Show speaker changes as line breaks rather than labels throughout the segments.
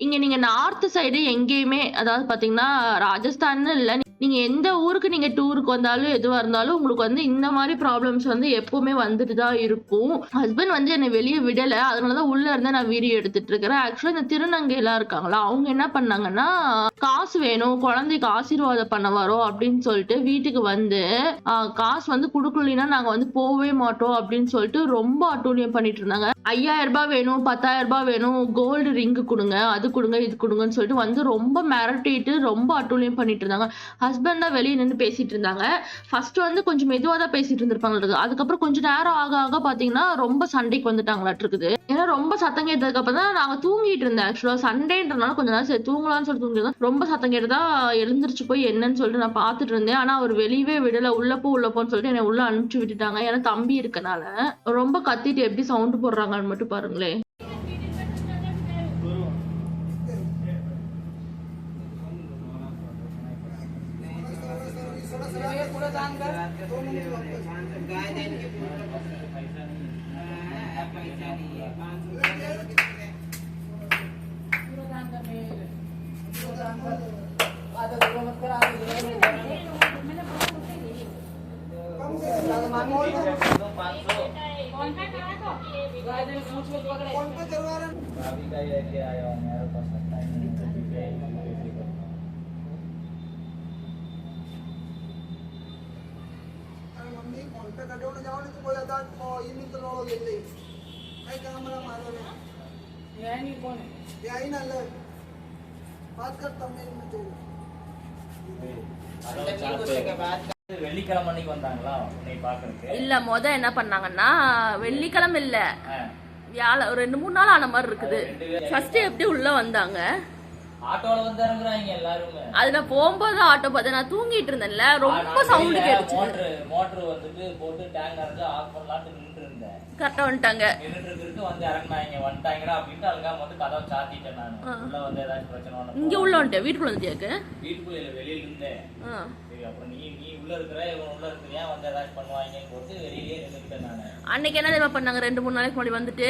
இங்க நீங்க north side எங்கேயுமே அதாவது பாத்தீங்கன்னா ராஜஸ்தான்னு இல்ல நீங்க எந்த ஊருக்கு நீங்க டூருக்கு வந்தாலும் எதுவா இருந்தாலும் உங்களுக்கு வந்து இந்த மாதிரி ப்ராப்ளம்ஸ் வந்து எப்பவுமே வந்துட்டு தான் இருக்கும். ஹஸ்பண்ட் வந்து என்னை வெளியே விடல. அதனாலதான் உள்ள இருந்தே நான் வீடியோ எடுத்துட்டு இருக்கிறேன். ஆக்சுவலா இந்த திருநங்கைலாம் இருக்காங்களா? அவங்க என்ன பண்ணாங்கன்னா காசு வேணும் குழந்தைக்கு ஆசீர்வாதம் பண்ண வரோம் அப்படின்னு சொல்லிட்டு வீட்டுக்கு வந்து காசு வந்து கொடுக்கலனா நாங்க வந்து போகவே மாட்டோம் அப்படின்னு சொல்லிட்டு ரொம்ப அட்டூழியம் பண்ணிட்டு இருந்தாங்க. ஐயாயிரம் ரூபாய் வேணும் பத்தாயிரம் ரூபாய் வேணும் கோல்டு ரிங்கு கொடுங்க அது கொடுங்க இது கொடுங்கன்னு சொல்லிட்டு வந்து ரொம்ப மிரட்டிட்டு ரொம்ப அட்டூழியம் பண்ணிட்டு இருந்தாங்க. ஹஸ்பண்ட் தான் வெளியே நின்று பேசிட்டு இருந்தாங்க. ஃபர்ஸ்ட் வந்து கொஞ்சம் மெதுவாக தான் பேசிட்டு இருந்திருப்பாங்க அதுக்கப்புறம் கொஞ்சம் நேரம் ஆக ஆக பார்த்தீங்கன்னா ரொம்ப சண்டைக்கு வந்துட்டாங்களாட்டு இருக்குது. ஏன்னா ரொம்ப சத்தம் கேட்டதுக்கு அப்புறம் தான் நாங்கள் தூங்கிட்டு இருந்தேன். ஆக்சுவலாக சண்டேன்றனால கொஞ்ச நேரம் சரி தூங்கலாம்னு சொல்லி தூங்கிட்டு ரொம்ப சத்தம் கேட்டதா எழுந்திரிச்சு போய் என்னன்னு சொல்லிட்டு நான் பார்த்துட்டு இருந்தேன். ஆனால் அவர் வெளியவே விடலை. உள்ள போ உள்ள போன்னு சொல்லிட்டு என்னை உள்ள அனுப்பிச்சு விட்டுட்டாங்க. ஏன்னா தம்பி இருக்கனால ரொம்ப கத்திட்டு எப்படி சவுண்டு போடுறாங்க போடுறாங்கன்னு மட்டும் பாருங்களேன்.
कौन नहीं
बात करता हूँ मैं
வெள்ளிக்கிழமை அன்னைக்கு வந்தாங்களா உன்னை பாக்குறதுக்கு
இல்ல முத என்ன பண்ணாங்கன்னா வெள்ளிக்கிழமை இல்ல. வியாழ ரெண்டு மூணு நாள் ஆன மாதிரி இருக்குது. ஃபர்ஸ்ட் எப்படி உள்ள வந்தாங்க? அது நான் போகும்போது ஆட்டோ பார்த்து நான் தூங்கிட்டு இருந்தேன்ல. ரொம்ப சவுண்ட் கேட்டுச்சு.
மோட்டர் மோட்டர் வந்துட்டு போட்டு டேங்க் நிறைஞ்சு ஆஃப் பண்ணலாம்னு நின்று இருந்தேன்.
கரெக்டா வந்துட்டாங்க.
நின்றுட்டு இருக்கு வந்து இறங்குனாங்க. வந்துட்டாங்கடா அப்படின்ட்டு அழுகாம வந்து கதவை சாத்திட்டேன் நான்.
ஆ.
உள்ள வந்து ஏதாச்சும் பிரச்சனை ஒண்ணு
இங்க உள்ள வந்துட்டேன் வீட்டுக்குள்ள வந்துட்டியாக்கு
வீட்டுக்குள்ள இல்ல வெளியில இருந்தேன்.
ஆ.
சரி அப்புறம் நீ நீ உள்ள இருக்கிற இவன் உள்ள இருக்கிறியா? வந்து ஏதாச்சும் பண்ணுவாங்கன்னு போட்டு வெளியிலேயே நின்றுக்கிட்டேன் நானு.
அன்னைக்கு என்ன தெரியுமா பண்ணாங்க? ரெண்டு மூணு நாளைக்கு முன்னாடி வந்துட்டு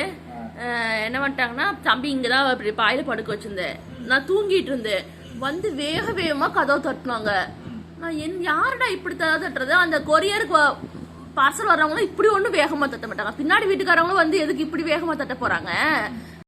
என்ன பண்ணிட்டாங்கன்னா தம்பி இங்கதான் அப்படி பாயில படுக்க வச்சிருந்தேன். நான் தூங்கிட்டு இருந்தேன். வந்து வேக வேகமா கதவை தட்டினாங்க. நான் என் யாருடா இப்படி கதவை தட்டுறது? அந்த கொரியருக்கு பார்சல் வர்றவங்களும் இப்படி ஒன்றும் வேகமா தட்ட மாட்டாங்க. பின்னாடி வீட்டுக்காரவங்களும் வந்து எதுக்கு இப்படி வேகமாக தட்ட போறாங்க?